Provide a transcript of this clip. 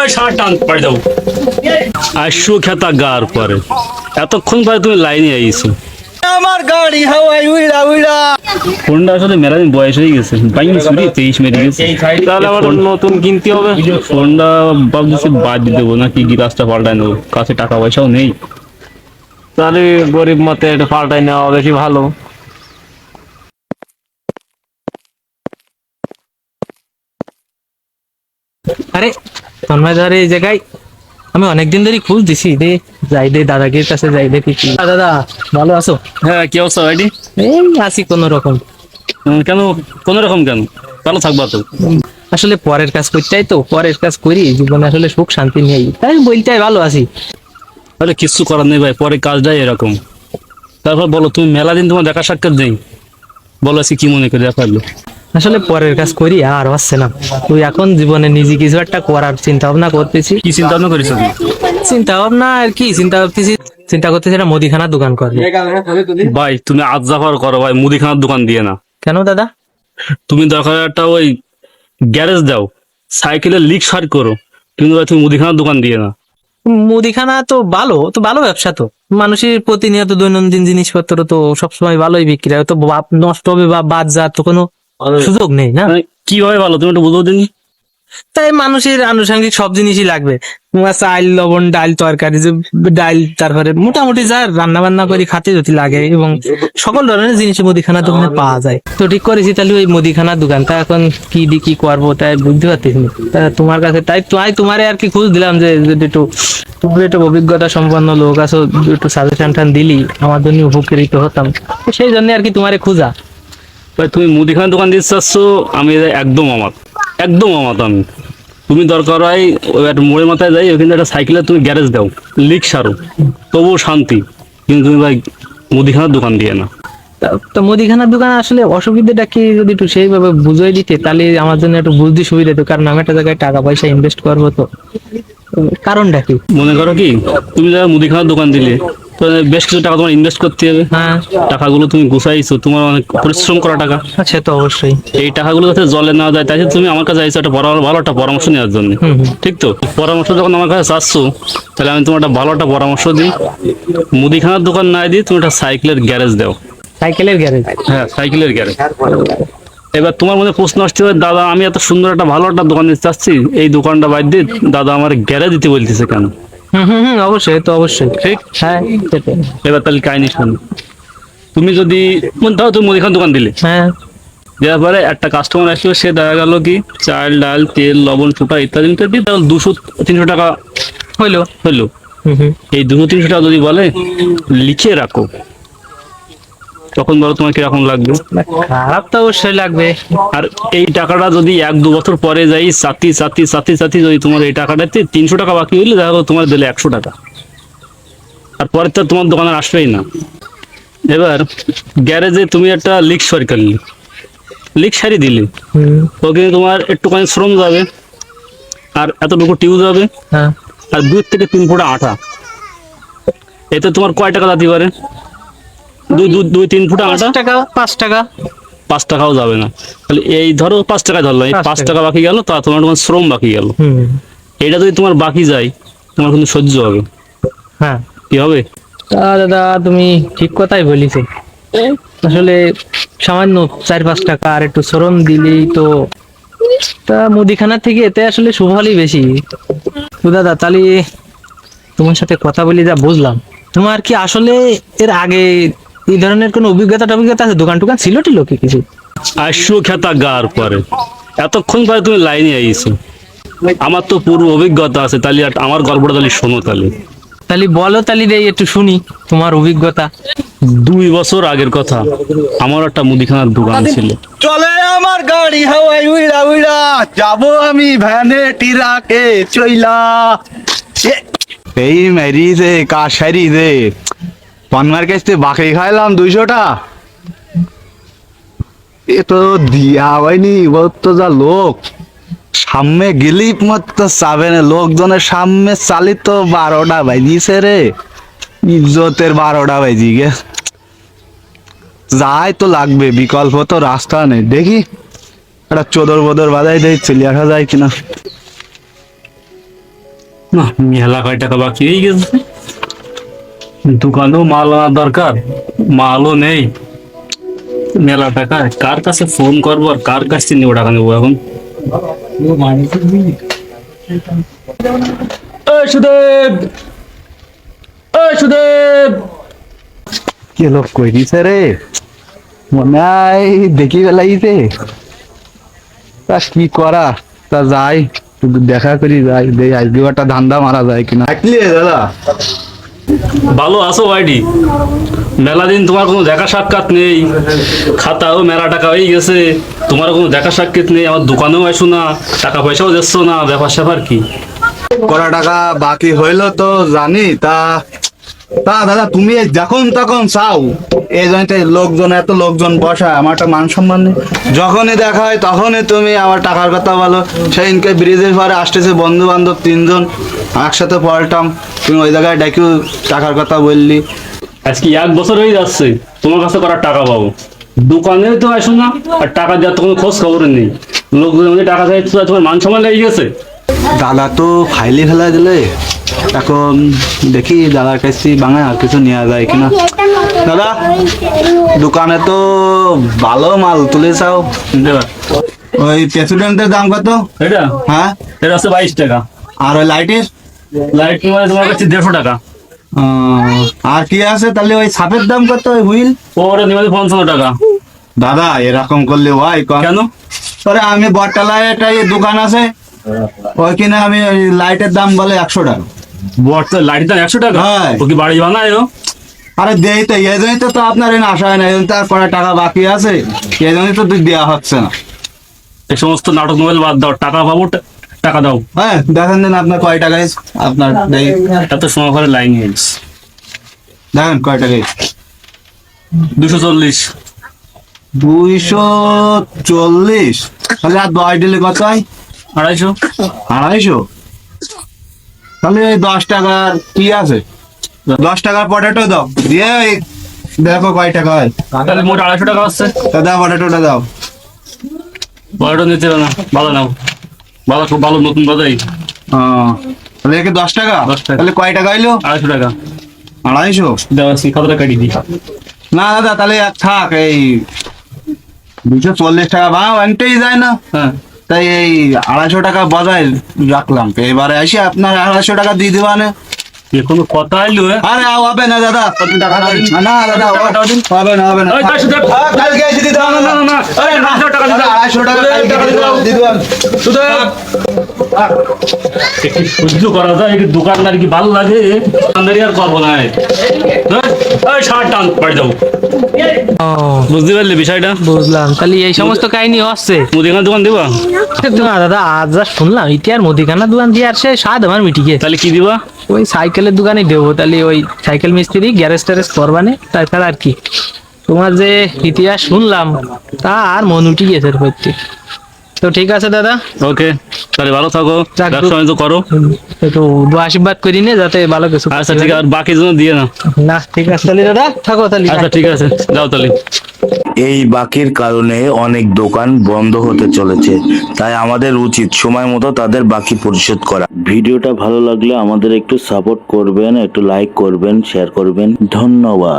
এই সার টান পাড়ি দাও আইসু খেতা গার পরে। এতক্ষণ পরে তুমি লাইনে আইছো। আমার গাড়ি উইড়া উইড়া। ফোনটা আসলে বয়স হয়ে গেছে। চুরি তেইশ মেরে গেছে। তাহলে আবার নতুন কিনতে হবে। ফোনটা ভাবতেছি বাদ দিয়ে দেবো নাকি গিলাসটা পাল্টায় নেব। কাছে টাকা পয়সাও নেই। তাহলে গরিব মতে এটা পাল্টাই নেওয়া বেশি ভালো। আরে তন্ময় এই জায়গায় আমি অনেকদিন ধরেই খুঁজ দিছি দে যাই দে দাদাগির কাছে যাই দেখি কি আ, দাদা ভালো আছো? হ্যাঁ কি অবস্থা ভাইটি? এই আছি কোন রকম। কেন কোন রকম কেন? ভালো থাকবা তো। আসলে পরের কাজ করতেই তো পরের কাজ করি জীবনে আসলে সুখ শান্তি নেই। তাই বলতে ভালো আছি। তাহলে কিচ্ছু করার নেই ভাই পরে কাজটাই এরকম। তারপর বলো তুমি মেলা দিন তোমার দেখা সাক্ষাৎ নেই। বলো আজকে কি মনে করে দেখাল আসলে পরের কাজ করি আর হচ্ছে না। তুই এখন জীবনে নিজে কিছু একটা করার চিন্তা ভাবনা করতেছি। কি চিন্তা ভাবনা তুমি? চিন্তা ভাবনা আর কি চিন্তা করতেছি চিন্তা করতেছি একটা মুদিখানার দোকান করব। ভাই তুমি আজ জাফার করো ভাই মুদিখানার দোকান দিয়ে না। কেন দাদা? তুমি দরকার একটা ওই গ্যারেজ দাও সাইকেলের লিক সার করো। কিন্তু ভাই তুমি মুদিখানার দোকান দিয়ে না। মুদিখানা তো ভালো তো ভালো ব্যবসা তো। মানুষের প্রতিনিয়ত দৈনন্দিন জিনিসপত্র তো সবসময় ভালোই বিক্রি হয়। তো বাপ নষ্ট হবে বা বাদ যা তো কোনো সুযোগ নেই না? মানে কীভাবে ভালো? তুমি একটু বুঝো দিনি তাই মানুষের আনুষঙ্গিক সব জিনিসই লাগবে। তোমার চাল লবণ ডাল তরকারি যে ডাল তারপরে মোটামুটি যা রান্না বান্না করে খাতে যদি লাগে এবং সকল ধরনের জিনিস মুদিখানা দোকানে পাওয়া যায়। তো ঠিক করেছি তাহলে ওই মুদিখানার দোকানটা এখন কি দি কি করব তাই বুঝতে পারতেছি তা তোমার কাছে তাই তাই তোমারে আর কি খুঁজ দিলাম যে যদি একটু তুমি একটু অভিজ্ঞতা সম্পন্ন লোক আছো একটু সাজেশন টান দিলি আমার জন্য উপকৃত হতাম। সেই জন্য আর কি তোমারে খুঁজা। ভাই তুমি মুদিখানার দোকান দিতে চাচ্ছ আমি একদম অমাত। একদম অমাত আমি। তুমি দরকার হয় ওই একটা মোড়ের মাথায় যাই ওখানে একটা সাইকেলে তুমি গ্যারেজ দাও লিক সারো তবুও শান্তি। কিন্তু তুমি ভাই মুদিখানার দোকান দিয়ে না। তা- তো মুদিখানার দোকান আসলে অসুবিধাটা কি যদি একটু সেইভাবে বুঝিয়ে দিতে তাহলে আমার জন্য একটু বুঝতে সুবিধা হতো কারণ আমি একটা জায়গায় টাকা পয়সা ইনভেস্ট করব তো। কারণটা কি? মনে করো কি তুমি যারা মুদিখানার দোকান দিলে তো বেশ কিছু টাকা তোমার ইনভেস্ট করতে হবে। হ্যাঁ। টাকাগুলো তুমি গুছাইছো তোমার অনেক পরিশ্রম করা টাকা। সে তো অবশ্যই। এই টাকাগুলো যাতে জলে না যায় তাই তুমি আমার কাছে আইছো একটা বড় ভালো একটা পরামর্শ নেওয়ার জন্য। ঠিক তো? পরামর্শ যখন আমার কাছে চাচ্ছ তাহলে আমি তোমার একটা ভালো একটা পরামর্শ দিই। মুদিখানার দোকান না দিয়ে তুমি একটা সাইকেলের গ্যারেজ দাও। সাইকেলের গ্যারেজ? হ্যাঁ সাইকেলের গ্যারেজ। এবার তোমার মনে প্রশ্ন আসতে হবে দাদা আমি এত সুন্দর একটা ভালো একটা দোকান দিতে চাচ্ছি এই দোকানটা বাদ দিয়ে দাদা আমার গ্যারেজ দিতে বলতেছে কেন? হুম হুম অবশ্যই তো অবশ্যই। ঠিক? হ্যাঁ সেটাই। এবার তাহলে কাহিনী শোন। তুমি যদি মনে ধরো তুমি মুদিখান দোকান দিলে। হ্যাঁ। দেওয়ার পরে একটা কাস্টমার আসলো সে দেখা গেল কি চাল ডাল তেল লবণ সুটা ইত্যাদি ইত্যাদি তাহলে দুশো তিনশো টাকা হইল। হইল। হুম হুম। এই দুশো তিনশো টাকা যদি বলে লিখে রাখো। তখন বলো তোমার কীরকম লাগবে? খারাপ তো অবশ্যই লাগবে। আর এই টাকাটা যদি এক দু বছর পরে যাই সাথী সাথী সাথী সাথী যদি তোমার এই টাকাটাতে তিনশো টাকা বাকি হইলে দেখা তোমার দিলে একশো টাকা। আর পরে তো তোমার দোকানে আসবেই না। এবার গ্যারেজে তুমি একটা লিক সরকার লিক সারি দিলে। হুম। ওখানে তোমার একটুখানি শ্রম যাবে আর এতটুকু টিউ যাবে হ্যাঁ। আর দুই থেকে তিন ফুটা আটা। এতে তোমার কয় টাকা দিতে পারে? দুই দুই তিন ফুটা আটা? টাকা পাঁচ টাকা। পাঁচ টাকাও যাবে না। তাহলে এই ধরো পাঁচ টাকা ধরলো এই পাঁচ। টাকা। বাকি গেল তা তোমার তোমার শ্রম বাকি গেল। এটা যদি তোমার বাকি যায় তোমার কিন্তু সহ্য হবে। হ্যাঁ। কি হবে? তা দাদা তুমি ঠিক কথাই বলিছো। আসলে সামান্য চার পাঁচ টাকা আর একটু শ্রম দিলেই তো তা মুদিখানা থেকে এতে আসলে সুফলই বেশি। তো দাদা তাহলে তোমার সাথে কথা বলি যা বুঝলাম। তোমার কি আসলে এর আগে এই ধরনের কোনো অভিজ্ঞতা টভিজ্ঞতা আছে? দোকান টোকান ছিল টিল কি কিছু? আইসু খেতা গার পরে। এতক্ষণ পরে তুমি লাইনে আইছো। আমার তো পূর্ব অভিজ্ঞতা আছে তাহলে আমার গল্পটা তাহলে শোনো তাহলে। তাহলে বলো তাহলে রে একটু শুনি তোমার অভিজ্ঞতা। দুই বছর আগের কথা আমার একটা মুদিখানার দোকান ছিল। চলে আমার গাড়ি হাওয়াই উইড়া উইড়া যাব আমি ভ্যানে টিরাকে চইলা। এই মেরি যে কাশারি যে পানমার কাছে বাকি খাইলাম দুইশোটা। এ তো দিয়া হয়নি বহুত তো যা লোক। সামনে গেলি মত চাবে না, লোকজনের সামনে চালি তো বারোটা বাজিছে রে। ইজ্জতের বারোটা বাজি গে। যাই তো লাগবে, বিকল্প তো রাস্তা নেই। দেখি, একটা চোদর বদর বাজাই দেয় চলে আসা যায় কিনা। মেলা কয় টাকা বাকি হয়ে গেছে। দোকানেও মাল আনার দরকার মালও নেই। মেলা টাকা কার কাছে ফোন করব আর কার কাছ থেকে নেব টাকা নেব এখন? সুদেব! সুদেব! কি লোক কই দিছে রে? মনে হয় দেখি বেলাইছে তা কি করা? তা যাই শুধু দেখা করি যাই। দেই আজকে একটা ধান্দা মারা যায় কিনা। দাদা। ভালো আছো ভাইডি মেলা দিন তোমার কোনো দেখা সাক্ষাৎ নেই। খাতাও মেলা টাকা হয়ে গেছে। তোমার কোনো দেখা সাক্ষাৎ নেই, আমার দোকানেও আসো না, টাকা পয়সাও যাচ্ছ না ব্যাপার স্যাপার কি? করা টাকা বাকি হইল তো জানি, তা তা দাদা তুমি যখন তখন চাও এই জন্য লোকজন এত লোকজন বসা আমার একটা মান সম্মান নেই। যখনই দেখা হয় তখনই তুমি আমার টাকার কথা বলো। সেদিনকে ব্রিজের পরে আসতেছে বন্ধু বান্ধব তিনজন একসাথে পড়তাম। তুমি ওই জায়গায় ডেকেও টাকার কথা বললি। আজকে এক বছর হয়ে যাচ্ছে তোমার কাছে করার টাকা পাবো। দোকানে তো আসো না আর টাকা দেওয়ার তো কোনো খোঁজ খবর নেই। লোকজনের মধ্যে টাকা চাই তোমার মান সম্মান লেগে গেছে। দাদা তো ফাইলে ফেলা দিলে। এখন দেখি দাদার কাছে বাঙায় আর কিছু নেওয়া যায় কিনা। দাদা দোকানে তো ভালো মাল তুলে চাও। ওই প্রেসিডেন্টের দাম কত? এটা? হ্যাঁ? এটা হচ্ছে বাইশ টাকা। আর ওই লাইটের? লাইট মানে তোমার কাছে দেড়শো টাকা। আর কি আছে? তাহলে ওই সাপের দাম কত ওই হুইল? ওটা নিবে পঞ্চান্ন টাকা। দাদা এরকম করলে কম কেন। পরে আমি বটতলায় একটা দোকান আছে। ওইখানে আমি লাইটের দাম বলে একশো টাকা। বর্তমান দাম একশো টাকা। হ্যাঁ। ও কি বাড়ি বানায় ও? আরে দেই তো এই জন্যই তো তো আপনার আসা হয় না এই জন্য তো আর কটা টাকা বাকি আছে। এই জন্যই তো দেওয়া হচ্ছে না। এই সমস্ত নাটক মোবাইল বাদ দাও টাকা পাবো টা- টাকা দাও। হ্যাঁ দেখেন দিন আপনার কয় টাকা আপনার দেই। এত সময় করে লাইন হিলস দেখেন কয় টাকা দুশো চল্লিশ। দুইশো চল্লিশ। তাহলে আর দশ দিলে কত হয়? আড়াইশো। আড়াইশো? তাহলে ওই দশ টাকার কি আছে? দশ টাকার পটেটো দাও। দিয়ে ওই দেখো কয় টাকা হয়। তাহলে মোট আড়াইশো টাকা হচ্ছে। তা দাও পটেটোটা দাও। বড়টা নিতে না ভালো নাও। ভালো খুব ভালো নতুন বাজাই। তাহলে একে দশ টাকা? 10 টাকা। তাহলে কয় টাকা হইল? আড়াইশো টাকা। আড়াইশো? দেওয়া খাতাটা কাটিয়ে দিই না দাদা তাহলে এক থাক এই দুশো চল্লিশ টাকা। বা অনেকটাই যায় না। হ্যাঁ। তাই এই আড়াইশো টাকা বজায় রাখলাম। এবারে আসি আপনার আড়াইশো টাকা দিয়ে দিবা না এ কোনো কথা এলো আরে হবে না দাদা। টাকা না দাদা হবে না হবে না ওই তার সাথে- আ, কালকে এসে দিতে না, না, না, আরে আড়াইশো টাকা দিতে আড়াইশো টাকা দিয়ে দিলাম, দিয়ে একটু সহ্য করা যায়? একটু দোকানদার কি ভালো লাগে? দোকানদারি আর করব না। এই। শার্ট টান যাও। ও বুঝতে পারলে বিষয়টা? বুঝলাম। তাহলে এই সমস্ত কাহিনী হচ্ছে মুদিখানা দোকান দিবা? না দাদা আজ যা শুনলাম মুদিখানা দোকান দিয়ে আর সে স্বাদ আমার মিটিকে। তাহলে কি দিবা? ওই সাইকেলের দোকানে দেবো। তাহলে ওই সাইকেল মিস্ত্রি গ্যারেজ ট্যারেজ করবানে তাছাড়া আর কি। তোমার যে ইতিহাস শুনলাম তা আর মন উঠি গেছে তো ঠিক আছে দাদা। ওকে তাহলে ভালো থাকো। ব্যবসা বাণিজ্য করো। একটু আশীর্বাদ করি নে যাতে ভালো কিছু আচ্ছা ঠিক আছে আর বাকি জন্য দিয়ে না। না ঠিক আছে তাহলে দাদা। থাকো তাহলে। আচ্ছা ঠিক আছে যাও তাহলে। এই বাকির কারণে অনেক দোকান বন্ধ হতে চলেছে তাই আমাদের উচিত সময় মতো তাদের বাকি পরিশোধ করা। ভিডিওটা ভালো লাগলে আমাদের একটু সাপোর্ট করবেন একটু লাইক করবেন শেয়ার করবেন। ধন্যবাদ।